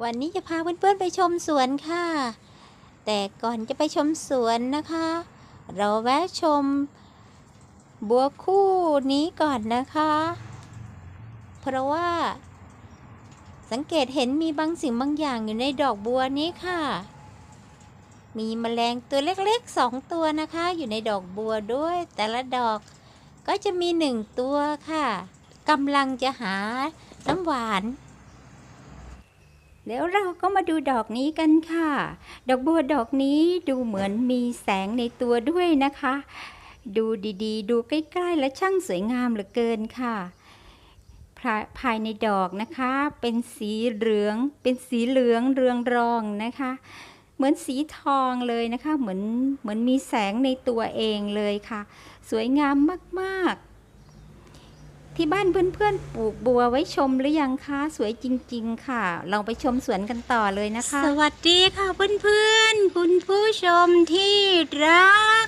วันนี้จะพาเพื่อนๆไปชมสวนค่ะ แต่ก่อนจะไปชมสวนนะคะ เราแวะชมบัวคู่นี้ก่อนนะคะ เพราะว่า สังเกตเห็นมีบางสิ่งบางอย่างอยู่ในดอกบัวนี้ค่ะ มีแมลงตัวเล็กๆสองตัวนะคะ อยู่ในดอกบัวด้วย แต่ละดอกก็จะมีหนึ่งตัวค่ะกำลังจะหาน้ำหวาน แล้วเราก็มาดูดอกนี้กันค่ะ ดอกบัวดอกนี้ดูเหมือนมีแสงในตัวด้วยนะคะ ดูดีๆ ดูใกล้ๆ และช่างสวยงามเหลือเกินค่ะภายในดอกนะคะ เป็นสีเหลือง เป็นสีเหลืองเรืองรองนะคะ เหมือนสีทองเลยนะคะ เหมือนเหมือนมีแสงในตัวเองเลยค่ะ สวยงามมากๆ ที่บ้านเพื่อนๆ ปลูกบัวไว้ชมหรือยังคะสวยจริง ๆ ค่ะ เราไปชมสวนกันต่อเลยนะคะ สวัสดีค่ะเพื่อนๆ คุณผู้ชมที่รัก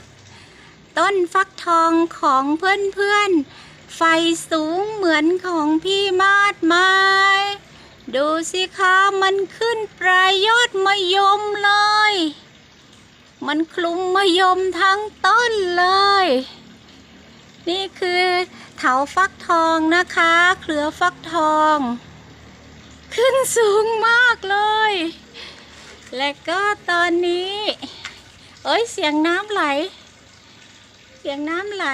ต้นฟักทองของเพื่อนๆ ไฟสูงเหมือนของพี่มาดไม้ดูสิคะมันขึ้นปลายยอดมะยมเลย มันคลุมมะยมทั้งต้นเลย นี่คือ ถาฟักทองนะคะ เครือฟักทอง ขึ้นสูงมากเลย และก็ตอนนี้ เอ้ยเสียงน้ำไหล เสียงน้ำไหล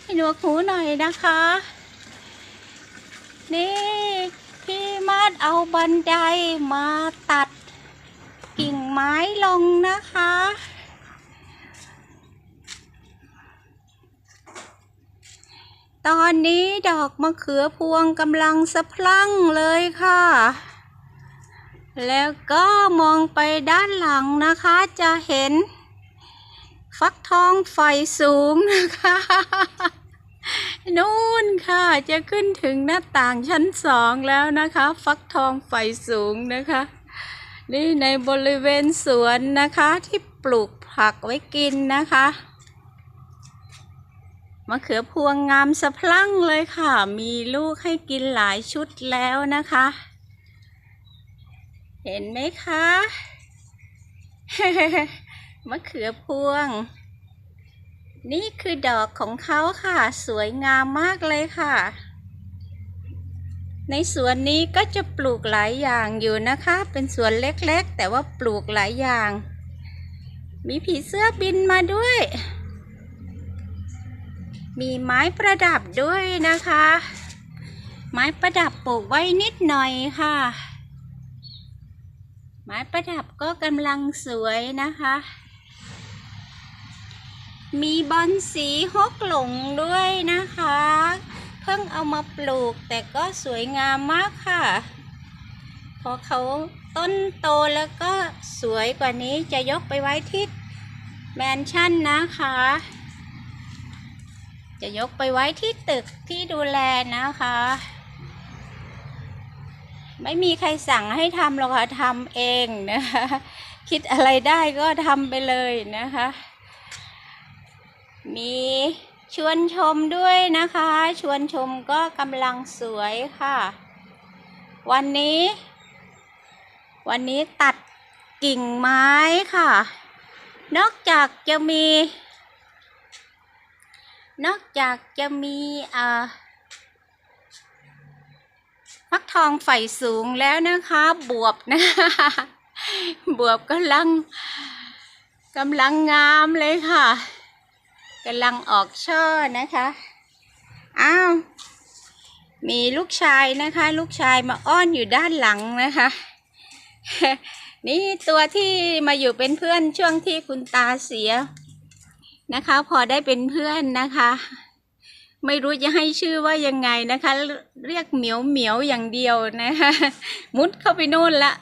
ให้หนวกหูหน่อยนะคะ นี่พี่มาดเอาบันไดมาตัดกิ่งไม้ลงนะคะ ตอนนี้ดอกมะเขือพวงกำลังสะพรั่งเลยค่ะ แล้วก็มองไปด้านหลังนะคะ จะเห็น ฟักทองไฟสูงนะคะ นู่นค่ะจะขึ้นถึงหน้าต่างชั้นสองแล้วนะคะ ฟักทองไฟสูงนะคะ นี่ในบริเวณสวนนะคะที่ปลูกผักไว้กินนะคะ มะเขือพวงงามสะพรั่งเลยค่ะ มีลูกให้กินหลายชุดแล้วนะคะ เห็นไหมคะ มะเขือพวง นี่คือดอกของเขาค่ะ สวยงามมากเลยค่ะ ในสวนนี้ก็จะปลูกหลายอย่างอยู่นะคะ เป็นสวนเล็กๆ แต่ว่าปลูกหลายอย่าง มีผีเสื้อบินมาด้วย มีไม้ประดับด้วยนะคะ ไม้ประดับปลูกไว้นิดหน่อยค่ะ ไม้ประดับก็กำลังสวยนะคะ มีบอนสีฮกหลงด้วยนะคะ เพิ่งเอามาปลูกแต่ก็สวยงามมากค่ะพอเขาต้นโตแล้วก็สวยกว่านี้จะยกไปไว้ที่แมนชั่นนะคะ จะยกไปไว้ที่ตึกที่ดูแลนะคะ ไม่มีใครสั่งให้ทำหรอกค่ะทำเองนะคะ คิดอะไรได้ก็ทำไปเลยนะคะ มีชวนชมด้วยนะคะ ชวนชมก็กำลังสวยค่ะ วันนี้ วันนี้ตัดกิ่งไม้ค่ะ นอกจากจะมี นอกจากจะมีฟักทองไฟสูงแล้วนะคะ บวบนะคะบวบกำลังกำลังงามเลยค่ะกำลังออกช่อนะคะ อ้าว มีลูกชายนะคะ ลูกชายมาอ้อนอยู่ด้านหลังนะคะ นี่ตัวที่มาอยู่เป็นเพื่อนช่วงที่คุณตาเสีย นะคะ พอได้เป็นเพื่อนนะคะ ไม่รู้จะให้ชื่อว่ายังไงนะคะ เรียกเหมียวเหมียวอย่างเดียวนะคะ มุดเข้าไปโน่นละ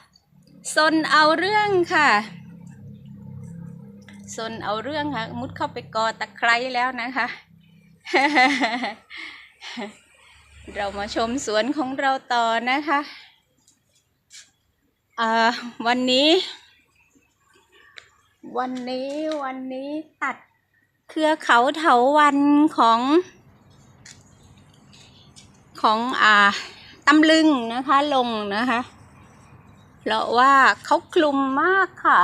ซนเอาเรื่องค่ะซนเอาเรื่องค่ะ มุดเข้าไปกอตะไคร้แล้วนะคะ เรามาชมสวนของเราต่อนะคะวันนี้ วันนี้วันนี้ตัด เครือเขาเถาวันของ ของอ่าตำลึงนะคะลงนะคะ เพราะว่าเขาคลุมมากค่ะ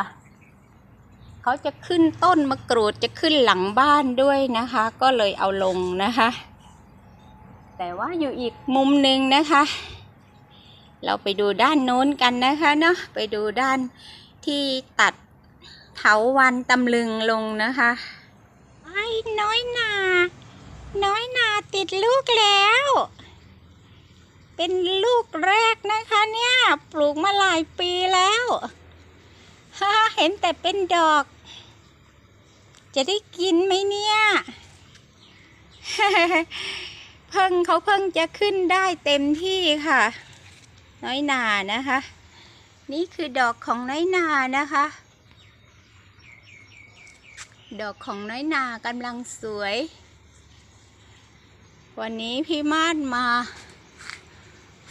เขาจะขึ้นต้นมะกรูดจะขึ้นหลังบ้านด้วยนะคะ ก็เลยเอาลงนะคะ แต่ว่าอยู่อีกมุมหนึ่งนะคะ เราไปดูด้านโน้นกันนะคะเนาะไปดูด้านที่ตัดเถาวันตำลึงลงนะคะ ไอ้น้อยนา น้อยนาติดลูกแล้ว เป็นลูกแรกนะคะเนี่ย ปลูกมาหลายปีแล้วฮ่าเห็นแต่เป็นดอก จะได้กินไหมเนี่ย เพิ่งเขาเพิ่งจะขึ้นได้เต็มที่ค่ะ น้อยนานะคะ นี่คือดอกของน้อยนานะคะ ดอกของน้อยนากำลังสวย วันนี้พี่มาดมา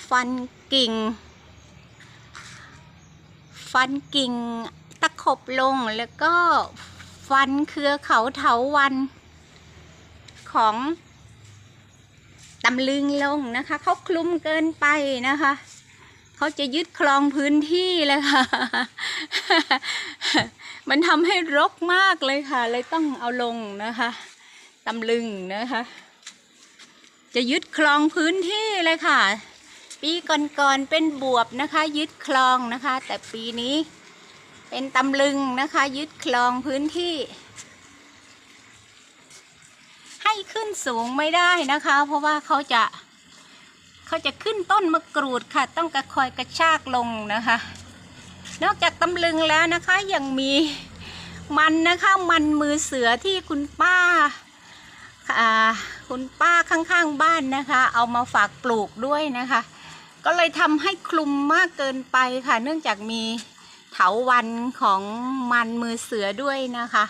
ฟันกิ่ง ฟันกิ่งตะขบลงแล้วก็ฟันเครือเขาเถาวันของตำลึงลงนะคะเขาคลุมเกินไปนะคะเขาจะยึดครองพื้นที่เลยค่ะ มันทำให้รกมากเลยค่ะ เลยต้องเอาลงนะคะตำลึงนะคะ จะยึดครองพื้นที่เลยค่ะ ปีก่อนๆเป็นบวบนะคะ ยึดคลองนะคะ แต่ปีนี้เป็นตำลึงนะคะ ยึดคลองพื้นที่ ให้ขึ้นสูงไม่ได้นะคะ เพราะว่าเขาจะเขาจะขึ้นต้นมะกรูดค่ะ ต้องกระคอยกระชากลงนะคะ นอกจากตำลึงแล้วนะคะยังมีมันนะคะมันมือเสือที่คุณป้าอ่าคุณป้าข้างๆบ้านนะคะ เอามาฝากปลูกด้วยนะคะ ก็เลยทำให้คลุมมากเกินไปค่ะ เนื่องจากมีเถาวันของมันมือเสือด้วยนะคะ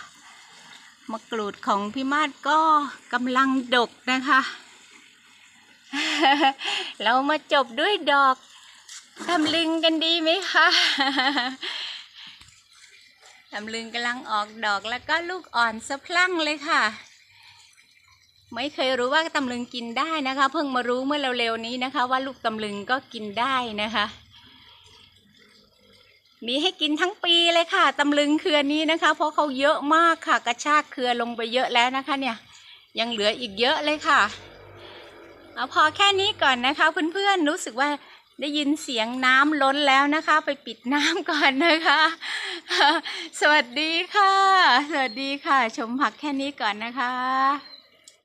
มะกรูดของพี่มาศก็กำลังดกนะคะ เรามาจบด้วยดอก ตำลึงกันดีไหมคะตำลึงกำลังออกดอกแล้วก็ลูกอ่อนสะพรั่งเลยค่ะ ไม่เคยรู้ว่าตำลึงกินได้นะคะ เพิ่งมารู้เมื่อเร็วๆนี้นะคะ ว่าลูกตำลึงก็กินได้นะคะ มีให้กินทั้งปีเลยค่ะตำลึงเครือนี้นะคะ เพราะเขาเยอะมากค่ะ กระชากเครือลงไปเยอะแล้วนะคะ เนี่ย ยังเหลืออีกเยอะเลยค่ะเอาพอแค่นี้ก่อนนะคะเพื่อนๆรู้สึกว่า ได้ยินเสียงน้ำล้นแล้วนะคะ ไปปิดน้ำก่อนนะคะ สวัสดีค่ะ สวัสดีค่ะ ชมผักแค่นี้ก่อนนะคะ